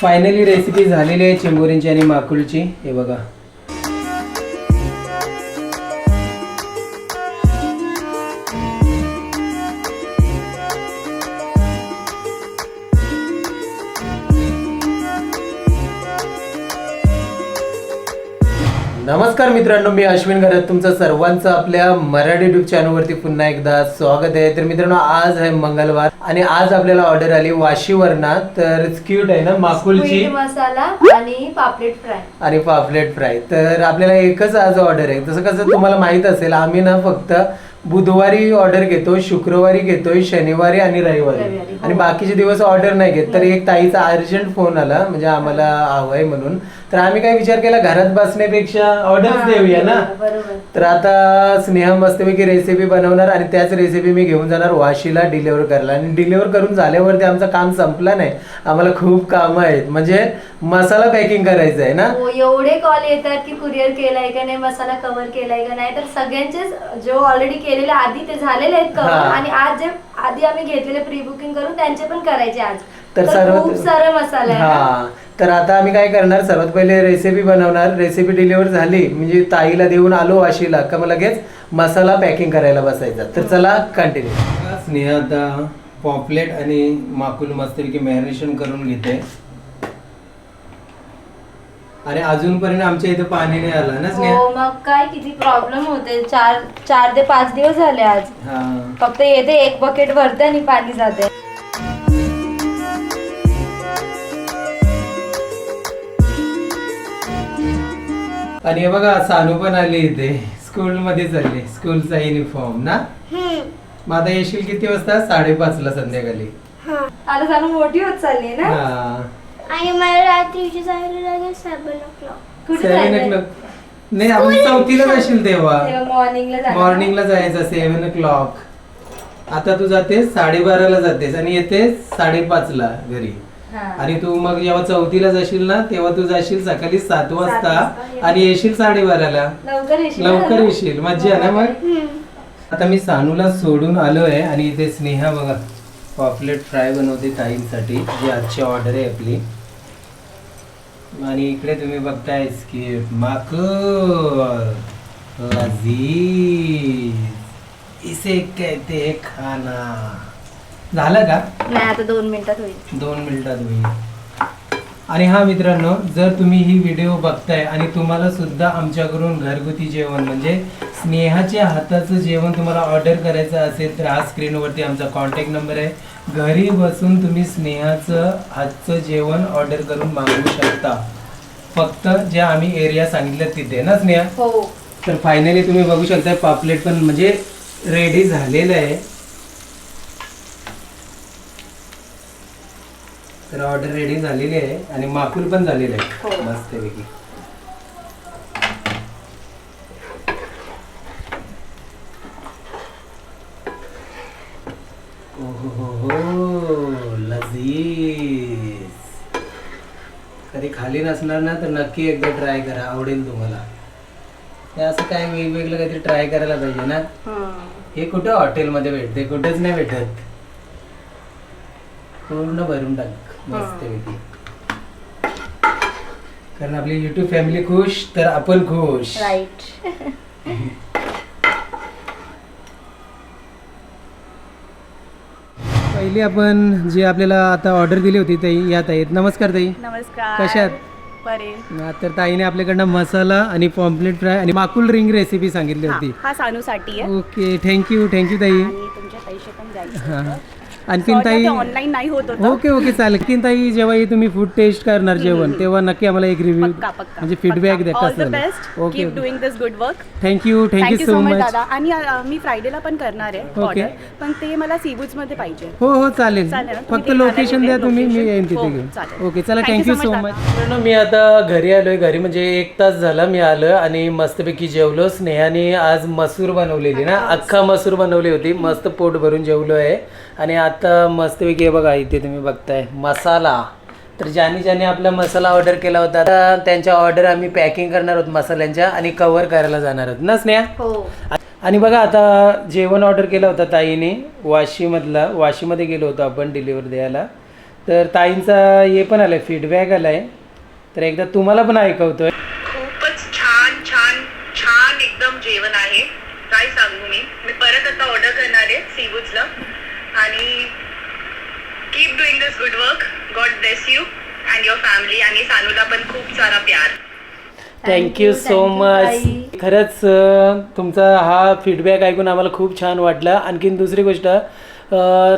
Finally recipe झालेली आहे चिंबोरींची आणि माकुलची हे बघा. नमस्कार मित्रांनो मी अश्विन घरात तुमचं सर्वांचं आपल्या मराठी युट्यूब चॅनलवरती पुन्हा एकदा स्वागत आहे. तर मित्रांनो आज आहे मंगळवार. आणि आज आपल्याला ऑर्डर आली वाशीवरना तर क्यूट आहे ना माकुलची? मसाला आणि पापलेट फ्राय. आणि पापलेट फ्राय. तर आपल्याला एकच आज ऑर्डर आहे. तसं कसं तुम्हाला माहीत असेल आम्ही ना फक्त बुधवारी ऑर्डर घेतो शुक्रवारी घेतोय शनिवारी आणि रविवारी. रविवारी, हो. आणि बाकीचे दिवस ऑर्डर नाही घेत. तर एक ताईचा अर्जंट फोन आला म्हणजे आम्हाला हवंय म्हणून. तर आम्ही काय विचार केला घरात बसण्यापेक्षा ऑर्डरच देऊया ना? बरोबर तर आता स्नेहा मस्तपैकी रेसिपी बनवणार आणि त्याच रेसिपी मी घेऊन जाणार वाशीला डिलिव्हर करायला. आणि डिलिव्हर करून झाल्यावरती आमचं काम संपलं नाही. आम्हाला खूप कामं आहेत. म्हणजे मसाला पॅकिंग करायचं आहे ना? हो एवढे कॉल येतात की कुरिअर केलाय का नाही मसाला कव्हर केलाय का नाही तर सगळ्यांचेच जो ऑलरेडी केलेले आधी ते झालेले आहेत कव्हर हा. आणि आज जे आधी आम्ही घेतलेले प्री बुकिंग करून त्यांचे पण करायचे आज. तर सर्वात खूप सारे मसाले आहे ना. हा. तर आता आम्ही काय करणार सर्वात पहिले रेसिपी बनवणार. रेसिपी डिलिव्हर झाली म्हणजे ताईला देऊन आलो वाशीला का मग लगेच मसाला पॅकिंग करायला बसायचा. तर चला कंटिन्यू स्नेहा आता पॉपलेट आणि माकुल मस्तपैकी मॅरिनेशन करून घेते. आणि अजूनपर्यंत आमच्या इथे पाणी नाही आलं ना स्नेहा? हो मग काय किती प्रॉब्लेम होते. चार चार ते पाच दिवस झाले आज. हा. फक्त येते एक बकेट भरते आणि पाणी जाते. आणि हे बघा सानू पण आली इथे. स्कूल मध्ये चालली. स्कूलचा युनिफॉर्म ना? मग आता येशील किती वाजता? साडेपाच ला संध्याकाळी आता सांगू मोठी होत चालली ना? हा. आणि मला रात्रीची जायला लागेल सेवन ओ क्लॉक कुठे सेवन ओ जायचंय? क्लॉक नाही आपण चौथीला जाशील तेव्हा. तेव्हा मॉर्निंगला जाणार. मॉर्निंगला जायचं सेवन ओ क्लॉक आता तू जातेस साडेबाराला जातेस आणि येतेस साडेपाच ला घरी. आणि तू मग जेव्हा चौथीला जाशील ना तेव्हा तू जाशील सकाळी सात वाजता. आणि येशील साडेबाराला. लवकर येशील मज्जा आहे ना मग? आता मी सानूला सोडून आलोय आणि इथे स्नेहा बघा पॉपलेट फ्राय बनवते ताईंसाठी जी आजची ऑर्डर आहे आपली. आणि इकडे तुम्ही बघताय की माकुल लजीज इसे कहते हैं खाना. झालं का? नाही आता दोन मिनिटात होईल. दोन मिनिटात होईल. आणि हा मित्रांनो जर तुम्ही ही व्हिडिओ बघताय आणि तुम्हाला सुद्धा आमच्याकडून घरगुती जेवण म्हणजे स्नेहाच्या हाताचं जेवण तुम्हाला ऑर्डर करायचं असेल तर हा स्क्रीनवरती आमचा कॉन्टॅक्ट नंबर आहे. घरी बसून तुम्ही स्नेहाचं हातचं जेवण ऑर्डर करून मागवू शकता. फक्त जे आम्ही एरिया सांगितलं तिथे ना स्नेहा? हो. तर फायनली तुम्ही बघू शकता पापलेट पण म्हणजे रेडी झालेलं आहे. तर ऑर्डर रेडी झालेली आहे आणि माकूल पण झालेलं आहे हो. मस्तपैकी. कधी खाली नसणार ना तर नक्की एकदा ट्राय करा. आवडेल तुम्हाला. हे असं काय वेगवेगळं काहीतरी ट्राय करायला पाहिजे ना? हे. कुठं हॉटेलमध्ये भेटते कुठेच नाही भेटत. पूर्ण भरून टाक. मस्तपैकी. कारण आपली युट्यूब फॅमिली खुश तर आपण खुश. राईट पहिली आपण जी आपल्याला आता ऑर्डर दिली होती ताई या ताई नमस्कार ताई. नमस्कार. कशात बरे. हा, तर ताईने आपल्याकडनं मसाला आणि पॉम्पलेट फ्राय आणि माकुल रिंग रेसिपी सांगितली होती. हा सानूसाठी आहे. ओके थँक्यू थँक्यू ताई. आणि तुमचे पैसे पण जायचे हा. आणखीन ताई ऑनलाईन नाही होत होतं. ओके ओके चालेल. आणखीन ताई जेव्हा हे तुम्ही फूड टेस्ट करणार जेवण तेव्हा नक्की आम्हाला एक रिव्ह्यू पक्का पक्का म्हणजे फीडबॅक द्या ऑल द कसं best okay keep doing this good work thank you thank you thank you so so much दादा. आणि अ, मी फ्रायडेला पण करणार आहे ओके. ऑर्डर पण ते मला सीवूड्समध्ये पाहिजे. हो हो चालेल. चालेल ना? तुम्ही फक्त ते लोकेशन द्या? तुम्ही मी Location? येईन तिथे हो, घेऊन. चालेल. ओके चला Thank you thank you so so much, much मित्रांनो मी आता घरी आलोय. घरी म्हणजे एक तास झाला मी आलो आणि मस्तपैकी जेवलो. स्नेहाने आज मसूर बनवलेली ना. अख्खा मसूर बनवली होती. मस्त पोट भरून जेवलो आहे. आणि आता मस्तपैकी हे बघा इथे तुम्ही बघताय मसाला. तर ज्याने ज्याने आपला मसाला ऑर्डर केला होता आता त्यांच्या ऑर्डर आम्ही पॅकिंग करणार आहोत मसाल्यांच्या आणि कव्हर करायला जाणार आहोत. ना स्नेहा? हो. आणि बघा आता जेवण ऑर्डर केलं होतं ताईने वाशीमधला. वाशीमध्ये गेलो होतो आपण डिलिव्हर द्यायला. तर ताईंचा हे पण आलाय फीडबॅक आलाय. तर एकदा तुम्हाला पण ऐकवतोय. खूपच छान छान छान एकदम जेवण आहे. काय सांगू मी? मी परत आता ऑर्डर करणार आहे सीवूडला आणि keep doing this good work God bless you and your family आणि सानूला पण खूप सारा प्यार. Thank you so much. खरंच तुमचा हा फीडबॅक ऐकून आम्हाला खूप छान वाटलं. आणखीन दुसरी गोष्ट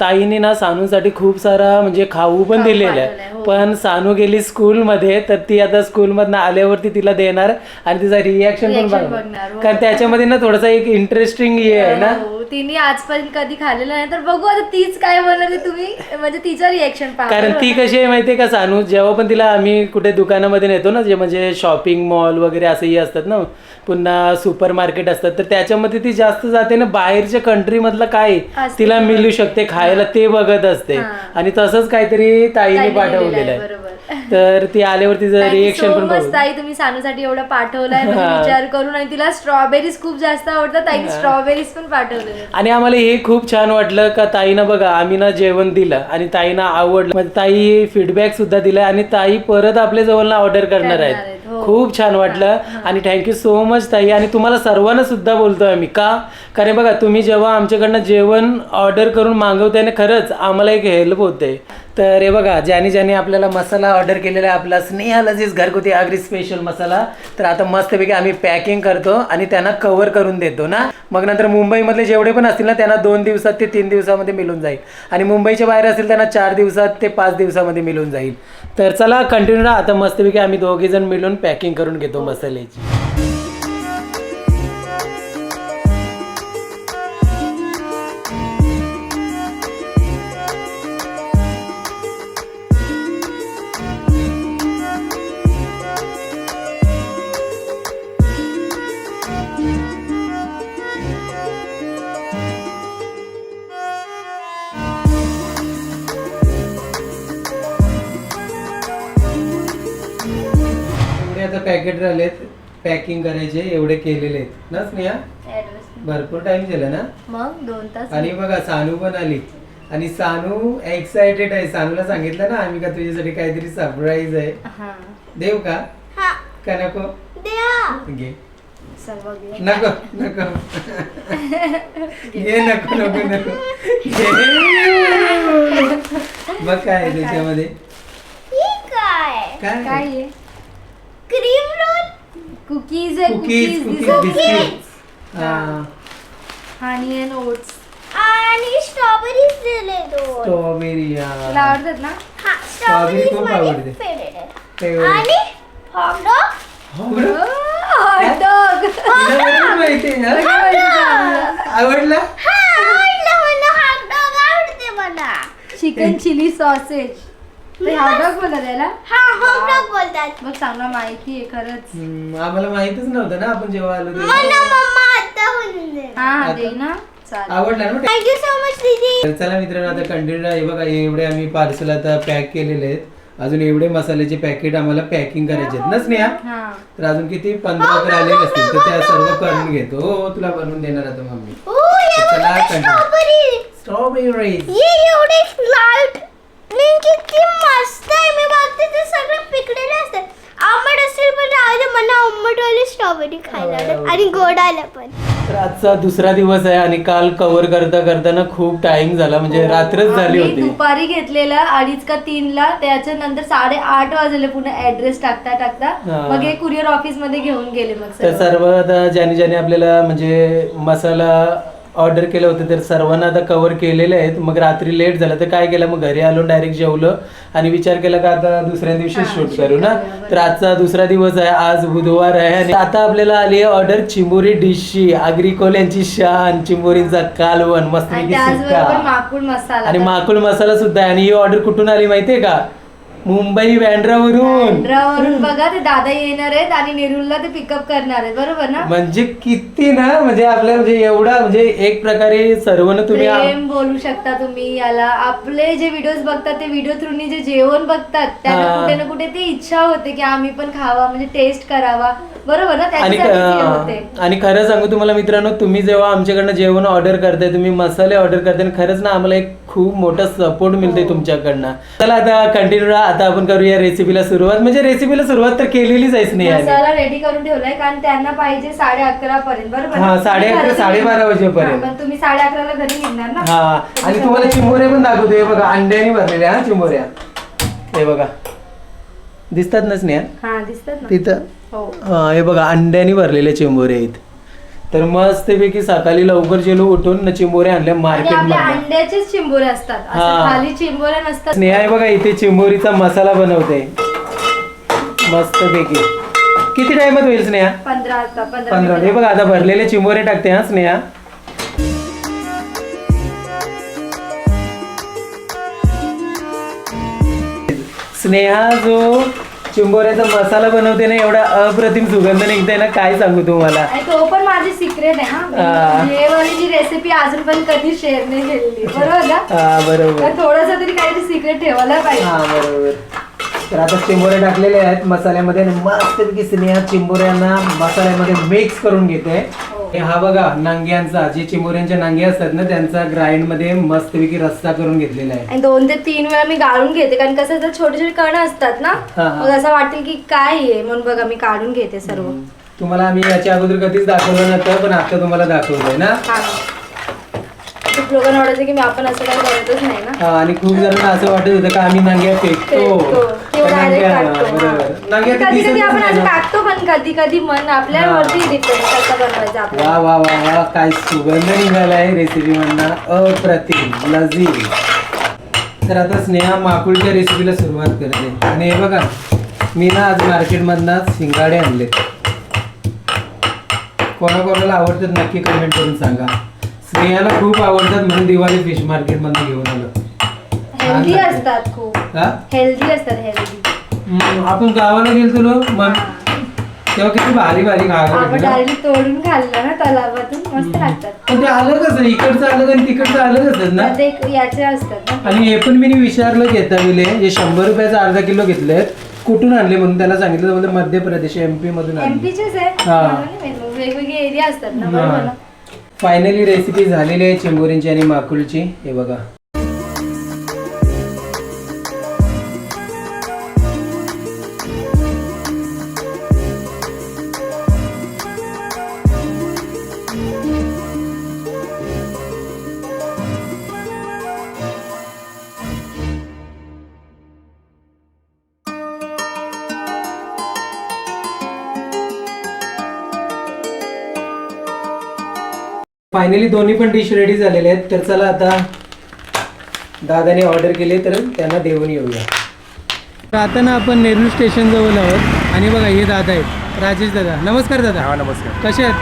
ताईने ना सानूसाठी खूप सारा म्हणजे खाऊ पण दिलेला आहे. हो. पण सानू गेली स्कूलमध्ये तर ती आता स्कूलमधनं आल्यावरती तिला देणार आणि तिचा रिॲक्शन पण बघणार, हो. कारण त्याच्यामध्ये ना थोडासा एक इंटरेस्टिंग हे आहे ना. हो, तिने आजपर्यंत कधी खाल्लेलं नाही. तर बघू आता तीच काय बनवते तुम्ही. म्हणजे तिचं रिएक्शन पहा. कारण ती कशी आहे माहितीये का सानू? जेव्हा पण तिला आम्ही कुठे दुकानामध्ये नेतो ना जे म्हणजे शॉपिंग मॉल वगैरे असंही असतात ना पुन्हा सुपर मार्केट असतात तर त्याच्यामध्ये ती जास्त जाते ना बाहेरच्या कंट्री मधलं काय. तिला मिळू शकते खायला ते बघत असते. आणि तसंच काहीतरी ताईने पाठवलेलं आहे. तर ती आल्यावर तिचं रिएक्शन पण बघू ताई. तुम्ही सानूसाठी एवढं पाठवलंय म्हणजे हा. विचार करून आणि तिला स्ट्रॉबेरीज खूप जास्त आवडतात ताईने स्ट्रॉबेरीज पण पाठवले आणि आम्हाला हे खूप छान वाटलं का ताईनं बघा आम्ही ना जेवण दिलं आणि ताईनं आवडलं. म्हणजे ताई फीडबॅक सुद्धा दिलाय आणि ताई परत आपल्या जवळ ऑर्डर करणार करणार आहेत आहेत, हो. खूप छान वाटलं. आणि थँक्यू सो मच ताई. आणि तुम्हाला सर्वांना सुद्धा बोलतोय आम्ही. का? कारण बघा तुम्ही जेव्हा आमच्याकडनं जेवण ऑर्डर करून मागवताय ना खरंच आम्हाला एक हेल्प होते. तर हे बघा ज्याने ज्याने आपल्याला मसाला ऑर्डर केलेला आहे आपला स्नेहा लजीज घरगुती आगरी स्पेशल मसाला. तर आता मस्तपैकी आम्ही पॅकिंग करतो आणि त्यांना कव्हर करून देतो ना. मग नंतर मुंबईमधले जेवढे पण असतील ना त्यांना दोन दिवसात ते तीन दिवसामध्ये मिळून जाईल. आणि मुंबईच्या बाहेर असतील त्यांना चार दिवसात ते पाच दिवसामध्ये मिळून जाईल. तर चला कंटिन्यू आता मस्तपैकी आम्ही दोघेजण मिळून पॅकिंग करून घेतो मसाल्याची. पॅकेट राहिलेत. पॅकिंग करायचे एवढे केलेले आहेत. ना स्नेहा? ऍड्रेस भरपूर टाइम झाला ना? मग दोन तास. आणि बघा सानू पण आली. आणि सानू एक्सायटेड आहे. सानूला सांगितलं ना आम्ही का तुझ्यासाठी काहीतरी सरप्राईज आहे. हा. देव का? हा. का नको? घे. नको नको. घे नको नको नको. घे. मग काय आहे त्याच्यामध्ये? ही काय? काय? काय आहे? क्रीम रोल कुकीज आहे कुकीज कुकीज बिस्किट हा हनी अँड ओट्स आणि स्ट्रॉबेरीज दिले दोन स्ट्रॉबेरी तुला आवडतात ना? हा स्ट्रॉबेरीज खूप माझी आवडते. favorite. आहे Favorite. आणि हॉट डॉग हॉट डॉग आवडला? हा आवडलं मला. आवडते मला. Chicken chili sausage hot dog बोलतात त्याला हा हॉट डॉग बोलतात. मग चांगला माहिती आहे खरंच. हम्म, आम्हाला माहितच नव्हतं ना आपण जेव्हा आलो मला तेव्हा. मम्मा आता म्हणून दे. हा हा आता? दे ना. चालेल. आवडला ना थँक्यू सो मच दीदी. तर चला मित्रांनो आता कंटिन्यू हे बघा एवढे आम्ही पार्सल आता पॅक केलेले आहेत. अजून एवढे मसाल्याचे पॅकेट आम्हाला पॅकिंग करायचे आहेत. ना स्नेहा? हा. तर अजून किती? पंधरा तर आलेले असतील तर त्या सर्व करून घेतो. हो हो, तुला बनवून देणार आता मम्मी. ओ हे चला, बघा continue. स्ट्रॉबेरी स्ट्रॉबेरीज ये एवढे लाल किती मस्त आहे मी बघते ते सगळे पिकलेले असतात आंबट असेल पण राहू मला आंबटवाली स्ट्रॉबेरी खायला आवडतात. आणि गोड आलं पण. तर आजचा दुसरा दिवस आहे आणि काल कव्हर करता करताना खूप टाइम झाला. म्हणजे रात्रच झाली आम्ही होती. दुपारी घेतलेला अडीच का तीन ला त्याच्यानंतर साडे आठ वाजले पुन्हा ऍड्रेस टाकता टाकता. हा. मग हे कुरिअर ऑफिसमध्ये घेऊन गेले मग तर सर्व. सर्व आता ज्याने ज्याने आपल्याला म्हणजे मसाला ऑर्डर केलं होतं तर सर्वांना आता कव्हर केलेले आहेत. मग रात्री लेट झालं तर काय केलं? मग घरी आलो डायरेक्ट जेवलो आणि विचार केला का आता दुसऱ्या दिवशी शूट करू ना. तर आजचा दुसरा दिवस आहे आज बुधवार आहे आणि आता आपल्याला आली आहे ऑर्डर चिंबोरी डिशची. आग्रिकोल यांची शान चिंबोरींचा कालवण मस्त आणि माकुळ मसाला सुद्धा आहे. आणि ही ऑर्डर कुठून आली माहितीये का? मुंबई बँड्रावरून बँड्रावरून बघा ते दादा येणार आहेत आणि नेरूरला ते पिकअप करणार आहेत. बरोबर ना? म्हणजे किती ना म्हणजे आपल्या म्हणजे एवढा म्हणजे एक प्रकारे सर्वनं तुम्ही आ- प्रेम बोलू शकता तुम्ही याला. आपले जे व्हिडिओज बघतात ते व्हिडिओ थ्रूनी जे जेवण बघतात त्यांना हा. कुठे ना कुठे ती इच्छा होते की आम्ही पण खावा म्हणजे टेस्ट करावा. बरोबर ना? आणि त्याच्यासाठी ते आणि खरं सांगू तुम्हाला मित्रांनो तुम्ही जेव्हा आमच्याकडनं जेवण ऑर्डर करताय तुम्ही मसाले ऑर्डर करताय आणि खरंच ना आम्हाला एक खूप मोठा सपोर्ट मिळतोय तुमच्याकडनं. चला आता कंटिन्यू आता आपण करूया रेसिपीला सुरुवात. म्हणजे रेसिपीला सुरुवात तर केलेलीच आहेच नाही याने. रेडी करून ठेवलाय कारण त्यांना पाहिजे साडे अकरा पर्यंत. बरोबर? हा, साडे अकरा, घरातून- साडेबारा वाजेपर्यंत. हा, पण तुम्ही साडे अकराला घरी निघणार ना? हा आणि तुम्हाला चिंबोऱ्या पण दाखवतो. हे बघा अंड्याने भरलेल्या हा चिंबोऱ्या. हे बघा. दिसतात ना स्नेहा? हा दिसतात ना. तिथं? हो. हा हे बघा अंड्याने भरलेले चिंबोरे आहेत. तर मस्तपैकी सकाळी लवकर गेलो उठून न चिंबोऱ्या आणल्या आणि मार्केट आपल्या अंड्याचेच चिंबोरे असतात. असं हा. खाली चिंबोरे नसतात. स्नेहा हे बघा इथे चिंबोरीचा मसाला बनवते. मस्तपैकी किती टाइमात होईल स्नेहा? पंधरा पंधरा पंधरा हे. बघा आता भरलेले चिंबोरे टाकते हा स्नेहा. स्नेहा जो चिंबोऱ्याचा मसाला बनवते ना एवढा अप्रतिम सुगंध निघते ना काय सांगू तुम्हाला? आणि तो पण माझी सिक्रेट आहे हा. हा हे. वाली जी रेसिपी अजून पण कधी शेअर नाही केलेली. बरोबर ना हा बरोबर थोडस तरी काहीतरी सिक्रेट ठेवायला पाहिजे. हा बरोबर. तर आता चिंबोरे टाकलेले आहेत मसाल्यामध्ये आणि मस्तपैकी स्नेहा चिंबोऱ्यांना मसाल्यामध्ये मिक्स करून घेते. हे बघा नांग्यांचा जे चिंबोऱ्यांच्या नांगे असतात ना त्यांचा ग्राइंडमध्ये मस्तपैकी रस्सा करून घेतलेला आहे. आणि दोन ते तीन वेळा मी गाळून घेते कारण कसं असतं छोटे छोटे कण असतात ना हा, हा. मग असं वाटेल की काय आहे म्हणून बघा मी काढून घेते सर्व. तुम्हाला आम्ही याच्या अगोदर कधीच दाखवलं नव्हतं पण आता तुम्हाला दाखवलंय ना? हा. खूप लोकांना वाटायचं की मी आपण असं काही करतच नाही ना. हा, आणि खूप जणांना असं वाटत होतं का आम्ही नांग्या फेकतो. फेकतो. किंवा तर direct नांग्या- काढतो, बरोबर. नांग्या तर कधी कधी दिसतच आपण नाही असं ना. टाकतो पण कधी कधी मन आपल्यावरती डिपेंड कसं बनवायचं वा आपल्याला वा वा वा काय सुगंध निघालाय रेसिपी म्हणणं अप्रतिम लजीज. तर आता स्नेहा माकुळच्या रेसिपीला सुरुवात करते. आणि हे बघा मी ना आज मार्केटमधनं शिंगाडे आणलेत. कोणाकोणाला आवडतात नक्की कमेंट करून सांगा. स्नेहाला खूप आवडतात म्हणून दिवाळी फिश मार्केटमधनं घेऊन आलो. हेल्दी. असतात खूप. हा? हेल्दी असतात हेल्दी हम्म, आपण गावाला गेलो तुला मग तेव्हा किती भारी भारी खायला आपण भेटलं ना. डायरेक्ट तोडून खाल्लं ना तलावातून मस्त लागतात. पण ते अलगच आहे इकडचं अलग आणि तिकडचं अलगच आहेत ना? ते याचे असतात ना. आणि हे पण मी विचारलं घेता विले जे शंभर रुपयाचा अर्धा किलो घेतलेत कुठून आणले म्हणून त्याला सांगितलं तर म्हणलं मध्य प्रदेश एमपी मधून आणले. एमपीचेच आहे हा. म्हणून वेगवेगळे एरिया असतात ना बरोबर ना. फायनली रेसिपी झालेली आहे चिंबोरींची आणि माकुलची. हे बघा. फायनली दोन्ही पण डिश रेडी झालेले आहेत. तर चला आता दादाने ऑर्डर केले तर त्यांना देऊन येऊया. तर आता ना आपण नेहरू स्टेशन जवळ आहोत. आणि बघा हे दादा आहेत. राजेश दादा नमस्कार दादा. हा नमस्कार. कसे आहेत?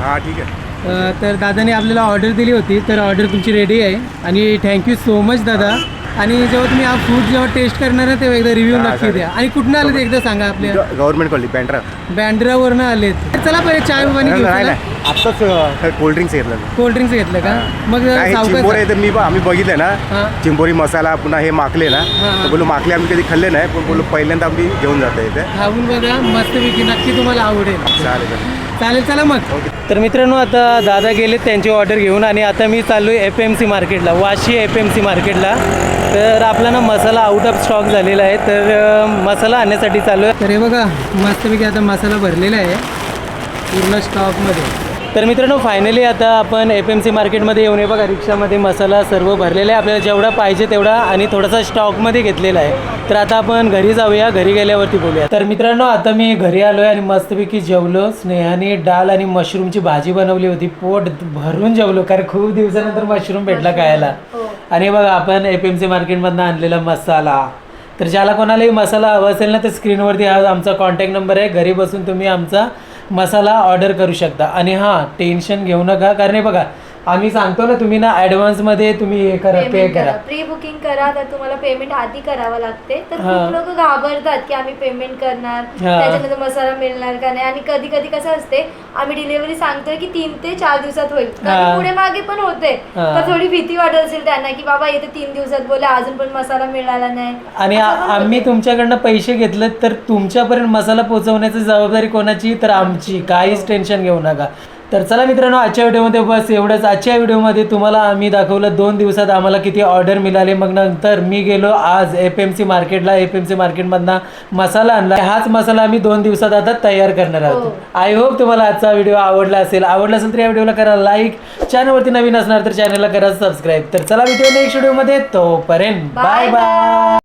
हा ठीक आहे. अ, तर दादाने आपल्याला ऑर्डर दिली होती. तर ऑर्डर तुमची रेडी आहे. आणि थँक्यू सो मच दादा. आणि जेव्हा तुम्ही हा फूड जेव्हा टेस्ट करणार ना तेव्हा एकदा रिव्ह्यू नक्की. द्या. आणि कुठनं आले ते एकदा सांगा आपल्या. Government college Bandra. बँड्रावरनं आलेत. तर चला पहिले चाय पाणी घेऊ नाही चला. नाही. आत्ताच कोल्ड ड्रिंक्स घेतलं कोल्ड ड्रिंक्स घेतलं का? मग सावकाश चिंबोरी आहे तर मी आम्ही बघितलंय हा. ना चिंबोरी मसाला पुन्हा हे माकले ना. हा. तर बोलू माकले आम्ही कधी खाल्ले नाही पण बोलू पहिल्यांदा आम्ही घेऊन जातो इथे. खाऊन बघा मस्तपैकी नक्की तुम्हाला आवडेल. चालेल चालेल. चालेल चला मग. तर मित्रांनो आता दादा गेलेत त्यांची ऑर्डर घेऊन आणि आता मी चाललो आहे एफ एम सी मार्केटला वाशी एफ एम सी मार्केटला तर आपला ना मसाला आउट ऑफ स्टॉक झालेला आहे. तर मसाला आणण्यासाठी चालू आहे तर हे बघा मस्तपैकी आता मसाला भरलेला आहे. पूर्ण स्टॉकमध्ये तर मित्रांनो फायनली आता आपण एफ एम सी मार्केटमध्ये येऊन हे बघा रिक्षामध्ये मसाला सर्व भरलेला आहे. आपल्याला जेवढा पाहिजे तेवढा आणि थोडासा स्टॉकमध्ये घेतलेला आहे. तर आता आपण घरी जाऊया. घरी गेल्यावरती बोलूया. तर मित्रांनो आता मी घरी आलो आहे आणि मस्तपैकी जेवलो. स्नेहाने डाल आणि मशरूमची भाजी बनवली होती. पोट भरून जेवलो कारण खूप दिवसानंतर मशरूम भेटला खायला. आणि बघा आपण एफ एम सी मार्केटमधनं आणलेला मसाला. तर ज्याला कोणालाही मसाला हवा असेल ना तर स्क्रीनवरती हा आमचा कॉन्टॅक्ट नंबर आहे. घरी बसून तुम्ही आमचा मसाला ऑर्डर करू शकता. आणि हां टेन्शन घेऊ नका. कारण हे बघा आम्ही सांगतो ना तुम्ही ना ऍडव्हान्समध्ये तुम्ही हे करा पे पेमेंट करा. करा. प्री बुकिंग करा तर तुम्हाला पेमेंट आधी करावं लागते. तर हा. खूप लोक घाबरतात की आम्ही पेमेंट करणार हा. त्याच्यानंतर मसाला मिळणार का नाही. आणि कधी कधी कसं असते आम्ही डिलिव्हरी सांगतोय की तीन ते चार दिवसात होईल. हा. पुढे मागे पण होते. हा. तर थोडी भीती वाटत असेल त्यांना की बाबा येते तीन दिवसात बोला अजून पण मसाला मिळाला नाही. आणि आ- असं पण आम्ही होते. तुमच्याकडनं पैसे घेतले तर तुमच्यापर्यंत मसाला पोहोचवण्याची जबाबदारी कोणाची? तर आमची. काहीच टेन्शन घेऊ नका. तर चला मित्रांनो आजच्या व्हिडिओमध्ये बस एवढंच. आजच्या व्हिडिओमध्ये तुम्हाला आम्ही दाखवलं दोन दिवसात आम्हाला किती ऑर्डर मिळाले. मग नंतर मी गेलो आज एफ एम सी मार्केटला. एफ एम सी मार्केटमधनं मसाला आणला. हाच मसाला आम्ही दोन दिवसात आता तयार करणार आहोत. आय होप तुम्हाला आजचा व्हिडिओ आवडला असेल. आवडला असेल तर या व्हिडिओला करा लाईक चॅनलवरती नवीन असणार तर चॅनलला करा सबस्क्राईब तर चला व्हिडिओ नेक्स्ट व्हिडिओमध्ये तोपर्यंत बाय बाय